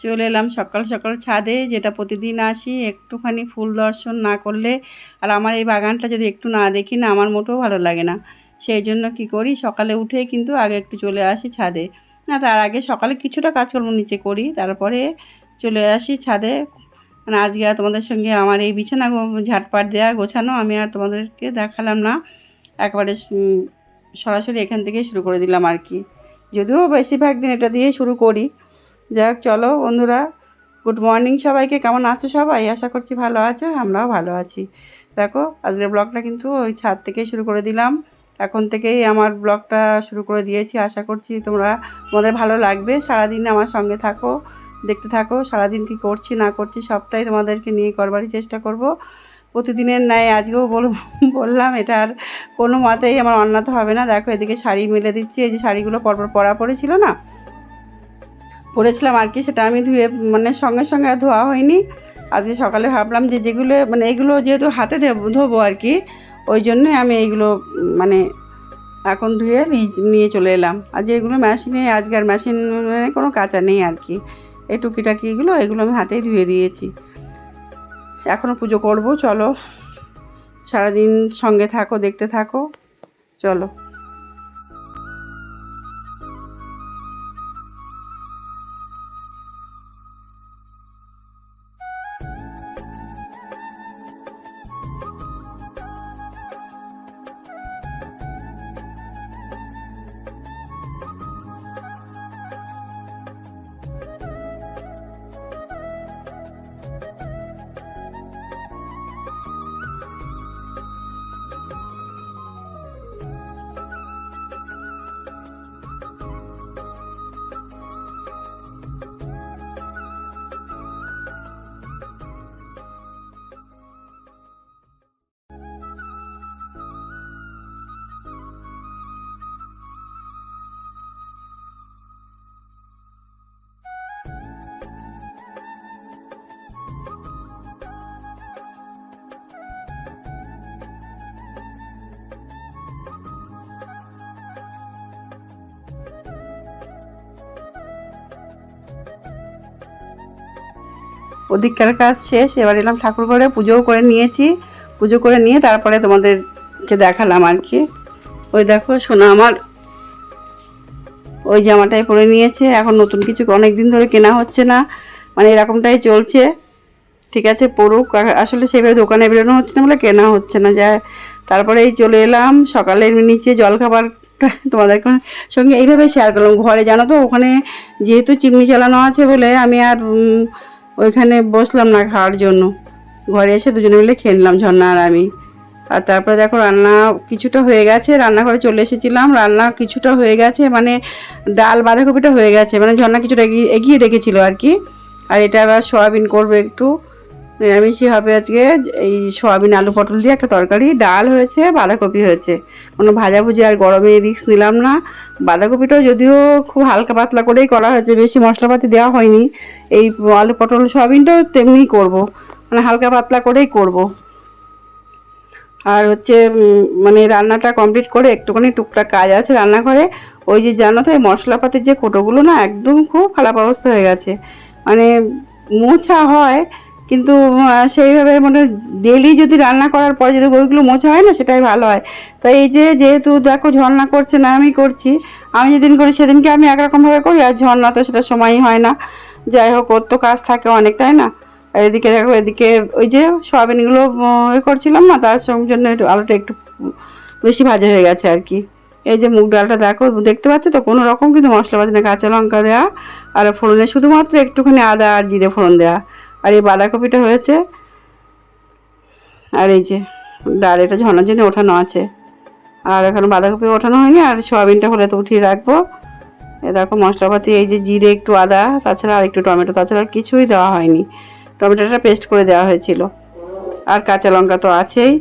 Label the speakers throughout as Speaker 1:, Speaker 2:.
Speaker 1: চলে এলাম সকাল সকাল ছাদে, যেটা প্রতিদিন আসি, একটুখানি ফুল দর্শন না করলে আর আমার এই বাগানটা যদি একটু না দেখি না, আমার মোটেও ভালো লাগে না। সেই জন্য কি করি, সকালে উঠে কিন্তু আগে একটু চলে আসি ছাদে। না, তার আগে সকালে কিছুটা কাজকর্ম নিচে করি, তারপরে চলে আসি ছাদে। মানে আজকে আর তোমাদের সঙ্গে আমার এই বিছানা ঝাটপাট দেওয়া গোছানো আমি আর তোমাদেরকে দেখালাম না। একবারে সরাসরি এখান থেকেই শুরু করে দিলাম আর কি। যদিও বেশিরভাগ দিন এটা দিয়ে শুরু করি যাই হোক চলো বন্ধুরা গুড মর্নিং সবাইকে। কেমন আছো সবাই? আশা করছি ভালো আছো, আমরাও ভালো আছি। দেখো, আজকের ব্লগটা কিন্তু ওই ছাদ থেকেই শুরু করে দিলাম। এখন থেকেই আমার ব্লগটা শুরু করে দিয়েছি। আশা করছি তোমরা, তোমাদের ভালো লাগবে। সারাদিন আমার সঙ্গে থাকো, দেখতে থাকো। সারাদিন কি করছি, না করছি, সবটাই তোমাদেরকে নিয়ে করবারই চেষ্টা করব। প্রতিদিনের ন্যায় আজকেও বল- বললাম, এটা আর কোনো মতেই আমার অন্যাতে হবে না। দেখো, এদিকে শাড়ি মেলে দিচ্ছি। এই যে শাড়িগুলো পরপর পরা পড়েছিল না পরেছিলাম আর কি, সেটা আমি ধুয়ে মানে সঙ্গে সঙ্গে ধোয়া হয়নি। আজকে সকালে ভাবলাম যে যেগুলো মানে এগুলো যেহেতু হাতে ধোবো আর কি, ওই জন্যই আমি এইগুলো মানে এখন ধুয়ে নিয়ে- চলে এলাম। আর যেগুলো মেশিনে আজকে আর মেশিন কোনো কাঁচা নেই আর কি। এই টুকিটাকিগুলো এগুলো আমি হাতেই ধুয়ে দিয়েছি। এখনও পুজো করব, চলো। সারাদিন সঙ্গে থাকো, দেখতে থাকো। চলো। ওদিককার কাজ শেষ, এবার এলাম ঠাকুর ঘরে, পুজোও করে নিয়েছি। পুজো করে নিয়ে তারপরে তোমাদেরকে দেখালাম আর কি। ওই দেখো, সোনা আমার ওই জামাটাই পরে নিয়েছে। এখন নতুন কিছু অনেক দিন ধরে কেনা হচ্ছে না মানে এরকমটাই চলছে। ঠিক আছে পড়ুক আসলে সেভাবে দোকানে বেরোনো হচ্ছে না বলে কেনা হচ্ছে না। যা তারপরে এই চলে এলাম সকালের নিচে জলখাবার তোমাদের সঙ্গে এইভাবে শেয়ার করলাম। ঘরে জানো তো, ওখানে যেহেতু চিমনি চালানো আছে বলে আমি আর ওইখানে বসলাম না খাওয়ার জন্য। ঘরে এসে দুজনে মিলে খেয়ে নিলাম ঝর্ণা আর আমি। আর তারপরে দেখো রান্না কিছুটা হয়ে গেছে, রান্নাঘরে চলে এসেছিলাম। রান্না কিছুটা হয়ে গেছে মানে ডাল, বাঁধাকপিটা হয়ে গেছে মানে ঝর্ণা কিছুটা এগিয়ে রেখেছিল আর কি। আর এটা আবার সয়াবিন করবে একটু। নিরামিষই হবে আজকে। এই সয়াবিন আলু পটল দিয়ে একটা তরকারি। ডাল হয়েছে, বাঁধাকপি হয়েছে। কোনো ভাজাভুজি আর গরমে রিক্স নিলাম না। বাঁধাকপিটাও যদিও খুব হালকা পাতলা করেই করা হয়েছে, বেশি মশলাপাতি দেওয়া হয়নি। এই আলু পটল, সয়াবিনটাও তেমনিই করব। মানে হালকা পাতলা করেই করব। আর হচ্ছে মানে রান্নাটা কমপ্লিট করে একটুখানি টুকটাক কাজ আছে রান্নাঘরে। ওই যে জানো তো, এই মশলাপাতির যে কোটোগুলো না, একদম খুব খারাপ অবস্থা হয়ে গেছে। মানে মোছা হয় কিন্তু সেইভাবে মানে ডেলি যদি রান্না করার পরে যদি গরুগুলো মোছা হয় না, সেটাই ভালো হয়। তাই এই যে যেহেতু দেখো ঝর্ণা করছে না, আমি করছি। আমি যেদিন করি সেদিনকে আমি একরকমভাবে করি, আর ঝর্ণা তো সেটা সময়ই হয় না। যাই হোক, ওর তো কাজ থাকে অনেক, তাই না? এদিকে দেখো, এদিকে ওই যে সয়াবিনগুলো এ করছিলাম না, তার সঙ্গে জন্য একটু আলুটা একটু বেশি ভাজা হয়ে গেছে আর কি। এই যে মুগ ডালটা দেখো, দেখতে পাচ্ছ তো? কোনো রকম কিন্তু মশলা পাতি না কাঁচা লঙ্কা দেওয়া আর ফোড়নে শুধুমাত্র একটুখানি আদা আর জিরে ফোড়ন দেওয়া আর এই বাঁধাকপিটা হয়েছে। আর এই যে ডাল, এটা জন্য ওঠানো আছে। আর এখানে বাঁধাকপি ওঠানো হয়নি, আর সয়াবিনটা হলে তো উঠিয়ে রাখব। দেখো মশলাপাতি, এই যে জিরে, একটু আদা, তাছাড়া আর একটু টমেটো, তাছাড়া আর কিছুই দেওয়া হয়নি। টমেটোটা পেস্ট করে দেওয়া হয়েছিল। আর কাঁচা লঙ্কা তো আছেই।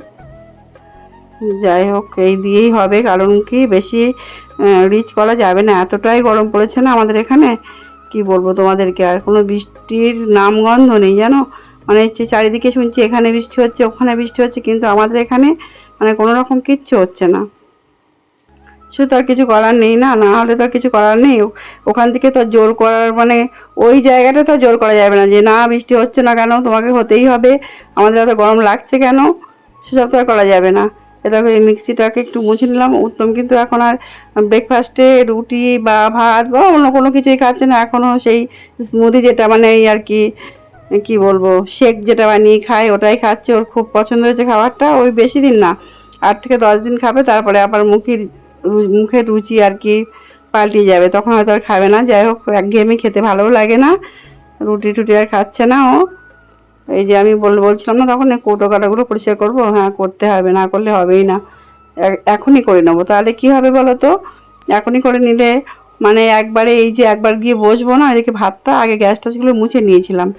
Speaker 1: যাই হোক, এই দিয়েই হবে, কারণ কি বেশি রিচ করা যাবে না। এতটাই গরম পড়েছে না আমাদের এখানে। কি বলব তোমাদেরকে? আর কোনো বৃষ্টির নামগন্ধ নেই, জানো? মানে হচ্ছে চারিদিকে শুনছি এখানে বৃষ্টি হচ্ছে, ওখানে বৃষ্টি হচ্ছে, কিন্তু আমাদের এখানে মানে কোনো রকম কিচ্ছু হচ্ছে না। সে তো আর কিছু করার নেই না না হলে তো আর কিছু করার নেই। ওখান থেকে তো জোর করার মানে ওই জায়গাটা তো জোর করা যাবে না যে, না, বৃষ্টি হচ্ছে না কেন? তোমাকে হতেই হবে। আমাদের এত গরম লাগছে কেন? সেসব তো আর করা যাবে না। দেখো, এই মিক্সিটাকে একটু মুছে নিলাম। উত্তম কিন্তু এখন আর ব্রেকফাস্টে রুটি বা ভাত বা অন্য কোনো কিছুই খাচ্ছে না। এখনও সেই স্মুদি যেটা মানে এই আর কি কি বলব শেক যেটা বানিয়ে খায়, ওটাই খাচ্ছে। ওর খুব পছন্দ হয়েছে খাবারটা, ওই বেশি দিন না। আট থেকে দশ দিন খাবে, তারপরে আবার মুখের মুখের রুচি আর কি পাল্টিয়ে যাবে। তখন হয়তো আর খাবে না। যাই হোক, একঘেয়েমি খেতে ভালোও লাগে না। রুটি টুটি আর খাচ্ছে না ও। এই যে আমি বল বলছিলাম না তখন কৌটো কাটাগুলো পরিষ্কার করব হ্যাঁ করতে হবে, না করলে হবেই না। এখনই করে নেব। তাহলে কি হবে বলো তো? এখনই করে নিলে মানে একবারে এই যে একবার গিয়ে বসবো না, এদিকে ভাতটা আগে গ্যাস টাসগুলো মুছে নিয়েছিলাম।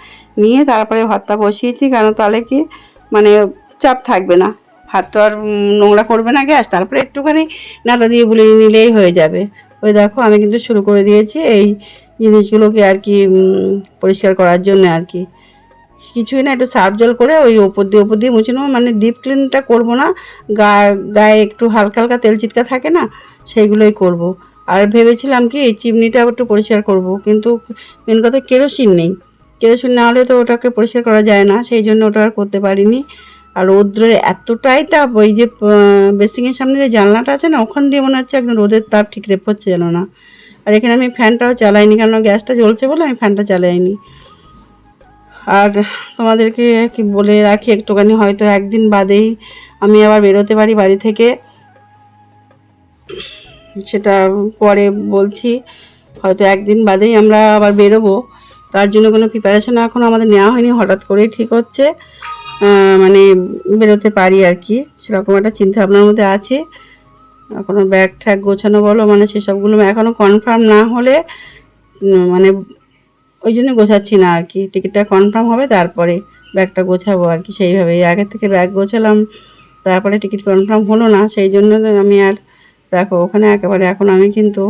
Speaker 1: নিয়ে তারপরে ভাতটা বসিয়েছি কারণ তাহলে কি মানে চাপ থাকবে না। ভাত তো আর নোংরা করবে না গ্যাস, তারপরে একটুখানি নাতা দিয়ে বুলিয়ে নিলেই হয়ে যাবে। ওই দেখো, আমি কিন্তু শুরু করে দিয়েছি এই জিনিসগুলোকে আর কি পরিষ্কার করার জন্য আর কি। কিছুই না, একটু সার্ফ জল করে ওই ওপর দিয়ে ওপর দিয়ে মুছে নেব। মানে ডিপ ক্লিনটা করব না, গা, গায়ে একটু হালকা হালকা তেল চিটকা থাকে না, সেইগুলোই করব। আর ভেবেছিলাম কি এই চিমনিটা একটু পরিষ্কার করব, কিন্তু মেন কথা কেরোসিন নেই। কেরোসিন না হলে তো ওটাকে পরিষ্কার করা যায় না, সেই জন্য ওটা আর করতে পারিনি। আর রৌদ্রের এতটাই তাপ, ওই যে বেসিংয়ের সামনে যে জানলাটা আছে না, ওখান দিয়ে মনে হচ্ছে একদম রোদের তাপ ঠিক রেপ হচ্ছে যেন না। আর এখানে আমি ফ্যানটাও চালাইনি কারণ গ্যাসটা জ্বলছে বলে আমি ফ্যানটা চালাইনি। আর তোমাদেরকে কি বলে রাখি, একটুখানি হয়তো একদিন বাদেই আমি আবার বেরোতে পারি বাড়ি থেকে। সেটা পরে বলছি, হয়তো একদিন বাদেই আমরা আবার বেরোবো। তার জন্য কোনো প্রিপারেশন এখনও আমাদের নেওয়া হয়নি, হঠাৎ করেই ঠিক হচ্ছে। মানে বেরোতে পারি আর কি, সেরকম একটা চিন্তা ভাবনার মধ্যে আছে। এখনও ব্যাগ ঠ্যাগ গোছানো বলো মানে সেসবগুলো এখনও কনফার্ম না হলে মানে ওই জন্য গোছাচ্ছি না আর কি। টিকিটটা কনফার্ম হবে, তারপরে ব্যাগটা গোছাবো আর কি। সেইভাবে আগে থেকে ব্যাগ গোছালাম, তারপরে টিকিট কনফার্ম হলো না, সেই জন্য আমি আর দেখো, ওখানে একেবারে এখন আমি কিন্তু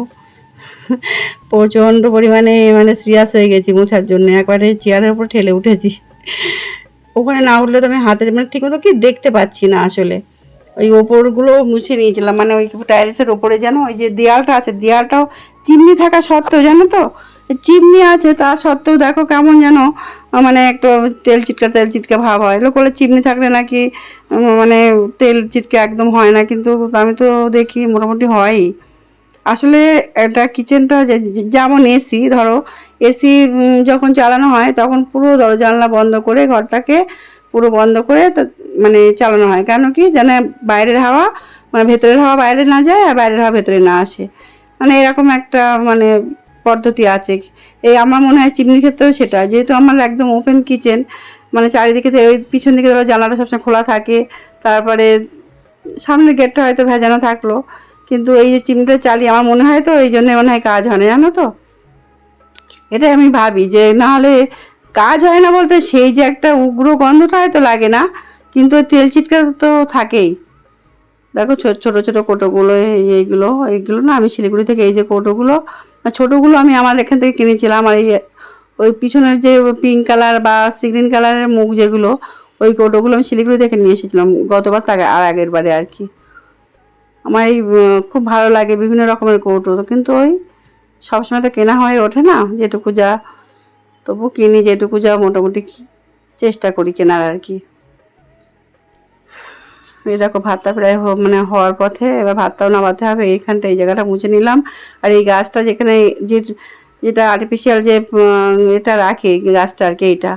Speaker 1: প্রচণ্ড পরিমাণে মানে সিরিয়াস হয়ে গেছি মোছার জন্য। একবারে চেয়ারের উপর ঠেলে উঠেছি। ওখানে না উঠলে তো আমি হাতের মানে ঠিকমতো কি দেখতে পাচ্ছি না আসলে। ওই ওপরগুলো মুছে নিয়েছিলাম মানে ওই টাইলসের ওপরে যেন ওই যে দেয়ালটা আছে, দেয়ালটাও চিমনি থাকা সত্ত্বেও, জানো তো? চিমনি আছে, তা সত্ত্বেও দেখো কেমন যেন মানে একটু তেল চিটকা তেল চিটকা ভাব হয়। লোক বলে চিমনি থাকলে নাকি মানে তেল চিটকে একদম হয় না, কিন্তু আমি তো দেখি মোটামুটি হয়ই। আসলে এটা কিচেনটা যেমন এসি ধরো এসি যখন চালানো হয়, তখন পুরো দরজা জানলা বন্ধ করে ঘরটাকে পুরো বন্ধ করে মানে চালানো হয়। কেন কি যেন বাইরের হাওয়া মানে ভেতরের হাওয়া বাইরে না যায় আর বাইরের হাওয়া ভেতরে না আসে। মানে এরকম একটা মানে পদ্ধতি আছে। এই আমার মনে হয় চিমনির ক্ষেত্রেও সেটা। যেহেতু আমার একদম ওপেন কিচেন মানে চারিদিকে ওই পিছন দিকে ধরো জানলাটা সবসময় খোলা থাকে, তারপরে সামনের গেটটা হয়তো ভেজানো থাকল, কিন্তু এই যে চিমনিটা চালিয়ে আমার মনে হয় তো, এই জন্য মনে হয় কাজ হয় না, জানো তো? এটাই আমি ভাবি যে না হলে কাজ হয় না বলতে সেই যে একটা উগ্র গন্ধটা হয়তো লাগে না, কিন্তু তেল চিটকা তো থাকেই। দেখো ছোট ছোট ছোট কোটোগুলো, এই এইগুলো এইগুলো না আমি শিলিগুড়ি থেকে এই যে কোটোগুলো ছোটোগুলো আমি আমার এখান থেকে কিনেছিলাম আর এই, ওই পিছনের যে পিঙ্ক কালার বা সিগ্রিন কালারের মুখ যেগুলো, ওই কোটোগুলো আমি শিলিগুড়ি থেকে নিয়ে এসেছিলাম গতবার তাকে আর আগের বারে আর কি। আমার এই খুব ভালো লাগে বিভিন্ন রকমের কৌটো, কিন্তু ওই সবসময় তো কেনা হয়ে ওঠে না, যেটুকু যা তবু কিনি, যেটুকু যা মোটামুটি চেষ্টা করি কেনার আর কি। এই দেখো, ভাতটা প্রায় মানে হওয়ার পথে এবার ভাতটাও নামাতে হবে। এইখানটা এই জায়গাটা মুছে নিলাম। আর এই গাছটা যেখানে যে, যেটা আর্টিফিশিয়াল যে এটা রাখে গাছটা আর কি এইটা।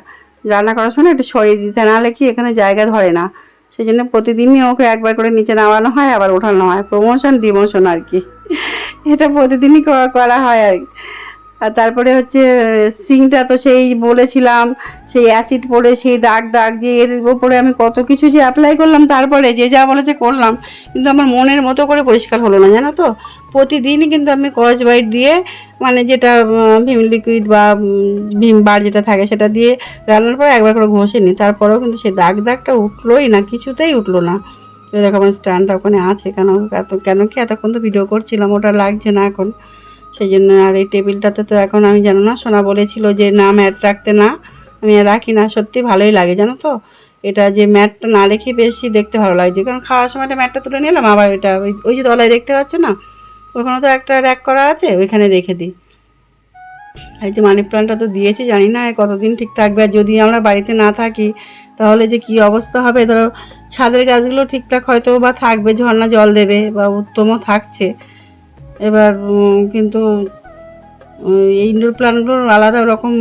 Speaker 1: রান্না করার সময় একটু সরিয়ে দিতে, নাহলে কি এখানে জায়গা ধরে না। সেই জন্য প্রতিদিনই ওকে একবার করে নিচে নামানো হয়, আবার ওঠানো হয়। প্রমোশন ডিমোশন আর কি। এটা প্রতিদিনই করা হয় আর কি। আর তারপরে হচ্ছে, সিংটা তো সেই বলেছিলাম, সেই অ্যাসিড পড়ে সেই দাগ দাগ যে এর উপরে আমি কত কিছু যে অ্যাপ্লাই করলাম, তারপরে যে যা বলেছে করলাম, কিন্তু আমার মনের মতো করে পরিষ্কার হলো না, জানো তো? প্রতিদিনই কিন্তু আমি কচ বাইট দিয়ে মানে যেটা ভিম লিকুইড বা ভিম বার যেটা থাকে সেটা দিয়ে রান্নার পরে একবার করে ঘষে নিই। তারপরেও কিন্তু সেই দাগ, দাগটা উঠলোই না, কিছুতেই উঠল না। দেখো আমার স্ট্যান্ডটা ওখানে আছে, কেন এত, কেন কি এতক্ষণ তো ভিডিও করছিলাম, ওটা লাগছে না এখন। সেই জন্য আর এই টেবিলটাতে তো এখন আমি জানো না, সোনা বলেছিল যে, না, ম্যাট রাখতে না, আমি রাখি না, সত্যি ভালোই লাগে, জানো তো? এটা যে ম্যাটটা না রেখে বেশি দেখতে ভালো লাগছে, কারণ খাওয়ার সময়টা ম্যাটটা তুলে নিলাম, আবার এটা ওই ওই যে তলায় দেখতে পাচ্ছ না, ওখানে তো একটা র্যাক করা আছে, ওইখানে রেখে দিই। এই যে মানি প্ল্যান্টটা তো দিয়েছি, জানি না কতদিন ঠিক থাকবে, আর যদি আমরা বাড়িতে না থাকি, তাহলে যে কি অবস্থা হবে? ধরো ছাদের গাছগুলো ঠিকঠাক হয়তো বা থাকবে, ঝর্ণা জল দেবে, বা উত্তমও থাকছে। এবার কিন্তু এই ইনডোর প্ল্যান্টগুলোর আলাদা রকম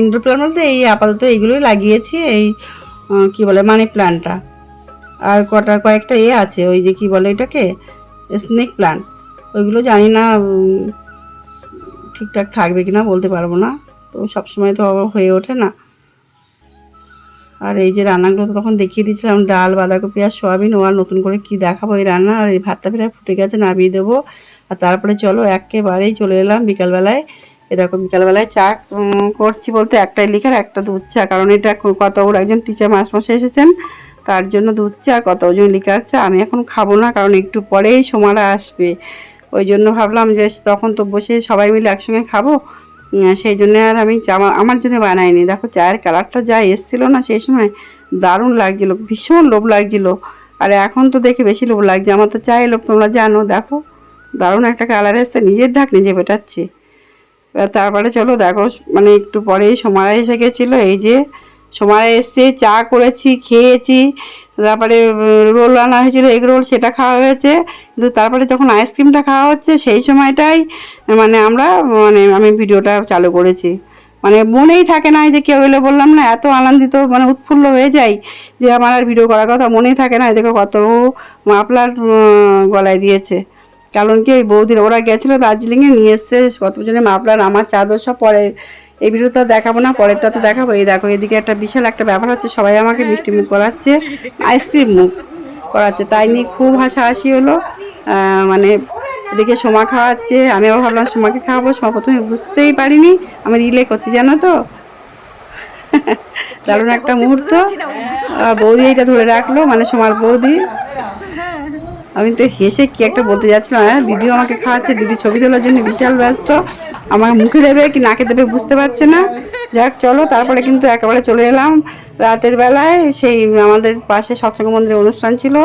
Speaker 1: ইনডোর প্ল্যান্ট বলতে এই আপাতত এইগুলোই লাগিয়েছি, এই কি বলে মানি প্ল্যান্টটা আর কটা, কয়েকটা এ আছে, ওই যে কি বলে এটাকে স্নেক প্ল্যান্ট ওইগুলো জানি না ঠিকঠাক থাকবে কিনা বলতে পারব না। তো সবসময় তো হয়ে ওঠে না। আর এই যে রান্নাগুলো তো তখন দেখিয়ে দিয়েছিলাম, ডাল, বাঁধাকপি আর সোয়াবিন। ও আর নতুন করে কি দেখাবো এই রান্না? আর এই ভাতটা প্রায় ফুটে গেছে, নামিয়ে দেবো। আর তারপরে চলো একেবারেই চলে এলাম বিকালবেলায়। এরকম বিকালবেলায় চা করছি বলতে একটাই লিখার, একটা দুধ চা। কারণ এটা কত ওর একজন টিচার মাস্টারমশাই এসেছেন, তার জন্য দুধ চা, কত ওজন লিখার চা, আমি এখন খাব না, কারণ একটু পরেই সময়টা আসবে। ওই জন্য ভাবলাম যে তখন তো বসে সবাই মিলে একসঙ্গে খাব। সেই জন্য আর আমি চা আমার- জন্য বানাইনি। দেখো, চায়ের কালারটা যা এসছিলো না, সেই সময় দারুণ লাগছিল, ভীষণ লোভ লাগছিল। আর এখন তো দেখে বেশি লোভ লাগছে। আমার তো চায়ের লোভ, তোমরা জানো, দেখো, দারুণ একটা কালার এসছে, নিজের ঢাক নিজে পেটাচ্ছে। তারপরে চলো, দেখো মানে একটু পরেই সময় এসে গেছিল, এই যে সময় এসছে চা করেছি খেয়েছি তারপরে রোল আনা হয়েছিল এগ রোল সেটা খাওয়া হয়েছে। কিন্তু তারপরে যখন আইসক্রিমটা খাওয়া হচ্ছে সেই সময়টাই মানে আমরা মানে আমি ভিডিওটা চালু করেছি। মানে মনেই থাকে না যে কেউ এলে বললাম না এত আনন্দিত মানে উৎফুল্ল হয়ে যাই যে আমার আর ভিডিও করার কথা মনেই থাকে না। দেখো কত মাপলার উম, গলায় দিয়েছে। কারণ কি ওই বৌদির, ওরা গেছিল দার্জিলিংয়ে, নিয়ে এসছে কতজনে মাপলার, আমার চাদর সব পরে এই ভিডিওটা দেখাবো না, পরেরটা তো দেখাবো। এই দেখো, এদিকে একটা বিশাল একটা ব্যাপার হচ্ছে, সবাই আমাকে মিষ্টি মুখ করাচ্ছে, আইসক্রিম মুখ করাচ্ছে। তাই নিয়ে খুব হাসাহাসি হলো মানে এদিকে সোমা খাওয়াচ্ছে আমি আবার ভাবলাম সোমাকে খাওয়াবো, সোমা প্রথমে বুঝতেই পারিনি, আমি রিলে করছি, জানো তো? দারুণ একটা মুহূর্ত। বৌদি এটা ধরে রাখল মানে সোমার বৌদি। আমি তো হেসে কি একটা বলতে যাচ্ছিলাম হ্যাঁ? দিদিও আমাকে খাওয়াচ্ছে, দিদি ছবি তোলার জন্য বিশাল ব্যস্ত। আমার মুখে দেবে কি নাকে দেবে বুঝতে পারছে না। যাক, চলো, তারপরে কিন্তু একেবারে চলে এলাম। রাতের বেলায় সেই আমাদের পাশে সৎসঙ্গ মন্দিরের অনুষ্ঠান ছিল।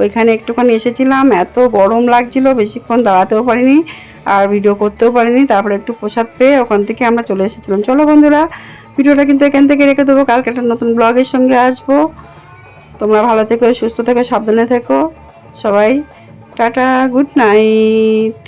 Speaker 1: ওইখানে একটুখানি এসেছিলাম। এত গরম লাগছিল, বেশিক্ষণ দাঁড়াতেও পারিনি আর ভিডিও করতেও পারিনি। তারপরে একটু প্রসাদ পেয়ে ওখান থেকে আমরা চলে এসেছিলাম। চলো, বন্ধুরা, ভিডিওটা কিন্তু এখান থেকে রেখে দেবো। কালকে একটা নতুন ব্লগের সঙ্গে আসব। তোমরা ভালো থেকো, সুস্থ থেকো, সাবধানে থেকো। সবাই টাটা গুড নাইট।